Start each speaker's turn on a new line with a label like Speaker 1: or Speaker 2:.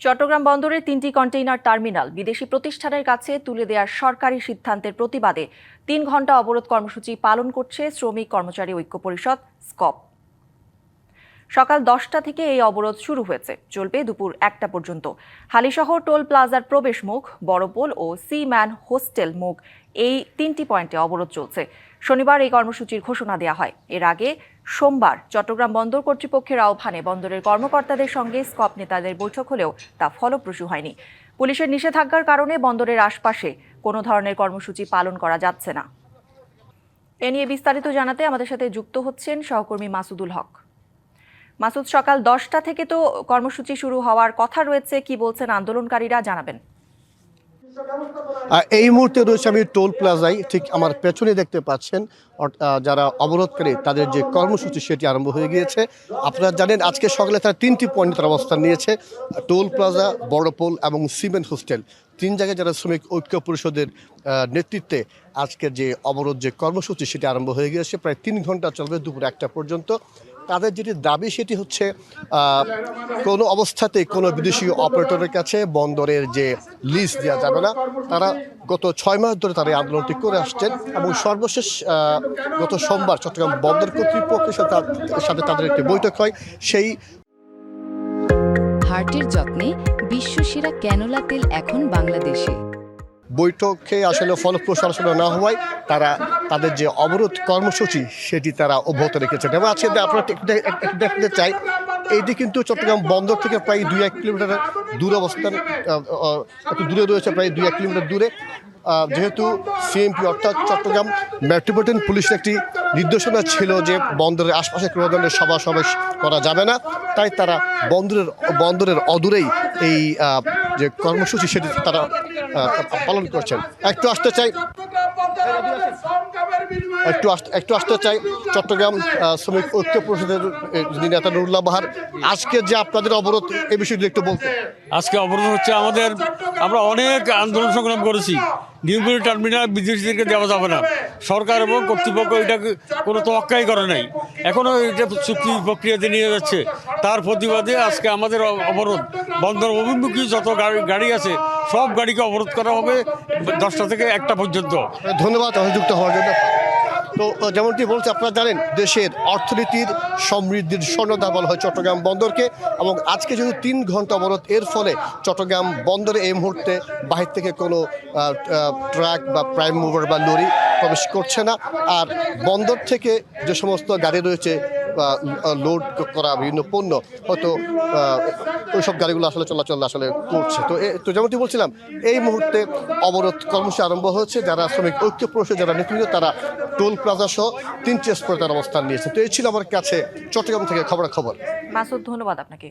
Speaker 1: চট্টগ্রাম বন্দরের তিনটি container terminal বিদেশি প্রতিষ্ঠানের কাছে তুলে দেওয়ার সরকারি সিদ্ধান্তের প্রতিবাদে তিন ঘণ্টা অবরোধ কর্মসূচি পালন করছে শ্রমিক কর্মচারী ঐক্য পরিষদ, স্কপ। সকাল দশটা থেকে এই অবরোধ শুরু হয়েছে। চলবে দুপুর একটা পর্যন্ত। হালিশহর টোল প্লাজার প্রবেশ মুখ, বড়পোল ও সি ম্যান হোস্টেল মুখ এই তিনটি পয়েন্টে অবরোধ চলছে। শনিবার এই কর্মসূচির ঘোষণা দেওয়া হয়। এর আগে সোমবার চট্টগ্রাম বন্দর কর্তৃপক্ষের আহ্বানে বন্দরের কর্মকর্তাদের সঙ্গে স্কপ নেতাদের বৈঠক হলেও তা ফলপ্রসূ হয়নি। পুলিশের নিষেধাজ্ঞার কারণে বন্দরের আশপাশে কোনো ধরনের কর্মসূচি পালন করা যাচ্ছে না। এ নিয়ে বিস্তারিত জানাতে আমাদের সাথে যুক্ত হচ্ছেন সহকর্মী মাসুদুল হক। মাসুদ, সকাল দশটা থেকে তো কর্মসূচি শুরু হওয়ার কথা রয়েছে। কি বলছেন আন্দোলনকারীরা? জানাবেন।
Speaker 2: এই মুহূর্তে রয়েছে আমি টোল প্লাজায়, ঠিক আমার পেছনে দেখতে পাচ্ছেন যারা অবরোধকারী, তাদের যে কর্মসূচি, সেটি আরম্ভ হয়ে গিয়েছে। আপনারা জানেন, আজকে সকালে তারা তিনটি পয়েন্টে তারা অবস্থান নিয়েছে, টোল প্লাজা বড়পোল এবং সিমেন্ট হোস্টেল। তিন জায়গায় যারা শ্রমিক ঐক্য পরিষদের নেতৃত্বে আজকের যে অবরোধ যে কর্মসূচি, সেটি আরম্ভ হয়ে গিয়েছে। প্রায় তিন ঘণ্টা চলবে দুপুর একটা পর্যন্ত। তাদের যেটি দাবি সেটি হচ্ছে কোনো অবস্থাতেই কোনো বিদেশি অপারেটরের কাছে বন্দরের যে লিজ দেওয়া যাবে না, তারা গত ছয় মাস ধরে তারা আন্দোলনটি করে আসছেন এবং সর্বশেষ গত সোমবার চট্টগ্রাম বন্দর কর্তৃপক্ষের সাথে সাথে তাদের একটি বৈঠক হয়, সেই
Speaker 3: হার্টের যত্নে বিশ্বসেরা ক্যানোলা তেল এখন বাংলাদেশে।
Speaker 2: বৈঠকে আসলে ফলপ্রসূ আলোচনা না হওয়ায় তারা তাদের যে অবরোধ কর্মসূচি, সেটি তারা অব্যাহত রেখেছেন। এবং আজকে আপনারা দেখতে চাই, এইটি কিন্তু চট্টগ্রাম বন্দর থেকে প্রায় দুই এক কিলোমিটার দূর অবস্থান একটু দূরে রয়েছে, প্রায় দুই এক কিলোমিটার দূরে। যেহেতু সিএমপি অর্থাৎ চট্টগ্রাম মেট্রোপলিটন পুলিশের একটি নির্দেশনা ছিল যে বন্দরের আশপাশে কোনো ধরনের সভা সমাবেশ করা যাবে না, তাই তারা বন্দরের বন্দরের অদূরেই এই যে কর্মসূচি, সেটি তারা পালন করছেন। একটু আসতে চাই। একটু একটু আসতে চাই। চট্টগ্রাম শ্রমিক ঐক্য পরিষদের যিনি নেতা নুরুল্লাহ বাহার, আজকে যে আপনাদের অবরোধ এই বিষয়টি একটু বলতে
Speaker 4: আজকে অবরোধ হচ্ছে আমাদের, আমরা অনেক আন্দোলন সংগ্রাম করেছি। নিউগুলি টার্মিনাল বিদেশিদেরকে দেওয়া যাবে না। সরকার এবং কর্তৃপক্ষ এটাকে কোনো তোয়াক্কাই করে নাই। এখনও এটা চুক্তি প্রক্রিয়াতে নিয়ে যাচ্ছে। তার প্রতিবাদে আজকে আমাদের অবরোধ। বন্দর অভিমুখী যত গাড়ি গাড়ি আছে সব গাড়িকে অবরোধ করা হবে দশটা থেকে একটা পর্যন্ত।
Speaker 2: ধন্যবাদ যুক্ত হওয়ার জন্য। তো যেমনটি বলছে, আপনারা জানেন, দেশের অর্থনীতির সমৃদ্ধির স্বর্ণদা বলা হয় চট্টগ্রাম বন্দরকে এবং আজকে যেহেতু তিন ঘণ্টা অবরোধ, এর ফলে চট্টগ্রাম বন্দরে এই মুহূর্তে বাহির থেকে কোনো ট্রাক বা প্রাইম মুভার বা লরি প্রবেশ করছে না। আর বন্দর থেকে যে সমস্ত গাড়ি রয়েছে লোড করা বিভিন্ন পণ্য, হয়তো ওই ওইসব গাড়িগুলো আসলে চলাচল আসলে করছে। তো তো যেমনটি বলছিলাম, এই মুহূর্তে অবরোধ কর্মসূচি আরম্ভ হয়েছে। যারা শ্রমিক ঐক্য পরিষদ যারা নেতৃত্ব তারা টোল প্লাজা সহ তিনটি স্পটে তার অবস্থান নিয়েছে। তো এই ছিল আমার কাছে চট্টগ্রাম থেকে খবরাখবর।
Speaker 1: মাসুদ, ধন্যবাদ আপনাকে।